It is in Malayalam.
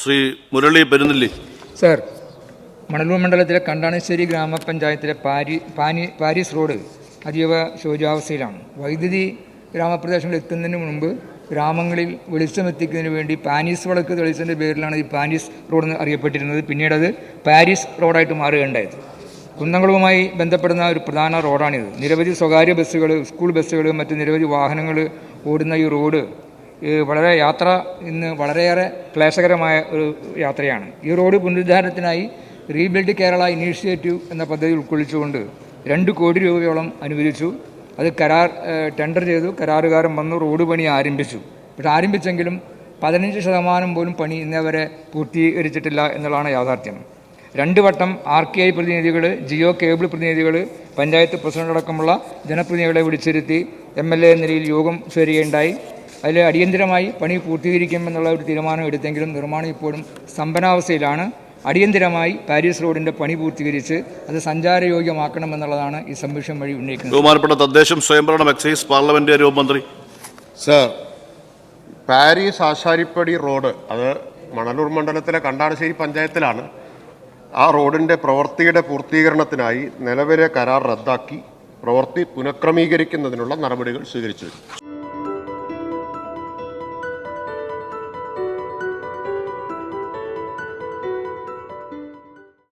ശ്രീ മുരളി പെരുന്നില്ലി. സർ മണലൂർ മണ്ഡലത്തിലെ കണ്ടാണശ്ശേരി ഗ്രാമപഞ്ചായത്തിലെ പാരി പാനി പാരീസ് റോഡ് അതീവ ശോചാവസ്ഥയിലാണ്. വൈദ്യുതി ഗ്രാമപ്രദേശങ്ങളിൽ എത്തുന്നതിന് മുമ്പ് ഗ്രാമങ്ങളിൽ വെളിച്ചമെത്തിക്കുന്നതിന് വേണ്ടി പാനീസ് വിളക്ക് തെളിച്ചതിന്റെ പേരിലാണ് ഈ പാനീസ് റോഡ് എന്ന് അറിയപ്പെട്ടിരുന്നത്. പിന്നീട് അത് പാരീസ് റോഡായിട്ട് മാറുകയുണ്ടായത്. കുന്നംകുളവുമായി ബന്ധപ്പെടുന്ന ഒരു പ്രധാന റോഡാണിത്. നിരവധി സ്വകാര്യ ബസ്സുകൾ സ്കൂൾ ബസ്സുകൾ മറ്റ് നിരവധി വാഹനങ്ങൾ ഓടുന്ന ഈ റോഡ് വളരെ യാത്ര ഇന്ന് വളരെയേറെ ക്ലേശകരമായ ഒരു യാത്രയാണ്. ഈ റോഡ് പുനരുദ്ധാരണത്തിനായി റീബിൽഡ് കേരള ഇനീഷ്യേറ്റീവ് എന്ന പദ്ധതി ഉൾക്കൊള്ളിച്ചുകൊണ്ട് രണ്ട് കോടി രൂപയോളം അനുവദിച്ചു. അത് കരാർ ടെൻഡർ ചെയ്തു. കരാറുകാരൻ വന്നു റോഡ് പണി ആരംഭിച്ചു. പക്ഷെ ആരംഭിച്ചെങ്കിലും പതിനഞ്ച് ശതമാനം പോലും പണി ഇന്നേ വരെ പൂർത്തീകരിച്ചിട്ടില്ല എന്നുള്ളതാണ് യാഥാർത്ഥ്യം. രണ്ട് വട്ടം ആർ കെ ഐ പ്രതിനിധികൾ ജിയോ കേബിൾ പ്രതിനിധികൾ പഞ്ചായത്ത് പ്രസിഡന്റ് അടക്കമുള്ള ജനപ്രതിനിധികളെ വിളിച്ചിരുത്തി എം എൽ എ നിലയിൽ യോഗം ചേരുകയുണ്ടായി. അതിൽ അടിയന്തിരമായി പണി പൂർത്തീകരിക്കുമെന്നുള്ള ഒരു തീരുമാനം എടുത്തെങ്കിലും നിർമ്മാണം ഇപ്പോഴും സ്തംഭനാവസ്ഥയിലാണ് അടിയന്തിരമായി പാരീസ് റോഡിന്റെ പണി പൂർത്തീകരിച്ച് അത് സഞ്ചാരയോഗ്യമാക്കണമെന്നുള്ളതാണ് ഈ സബ്മിഷൻ വഴി ഉന്നയിക്കുന്നത്. ബഹുമാനപ്പെട്ട തദ്ദേശം സ്വയംഭരണം എക്സൈസ് പാർലമെന്റ് മന്ത്രി സർ പാരീസ് ആശാരിപ്പടി റോഡ് അത് മണലൂർ മണ്ഡലത്തിലെ കണ്ടാടശ്ശേരി പഞ്ചായത്തിലാണ് ആ റോഡിന്റെ പ്രവൃത്തിയുടെ പൂർത്തീകരണത്തിനായി നിലവിലെ കരാർ റദ്ദാക്കി പ്രവൃത്തി പുനഃക്രമീകരിക്കുന്നതിനുള്ള നടപടികൾ സ്വീകരിച്ചു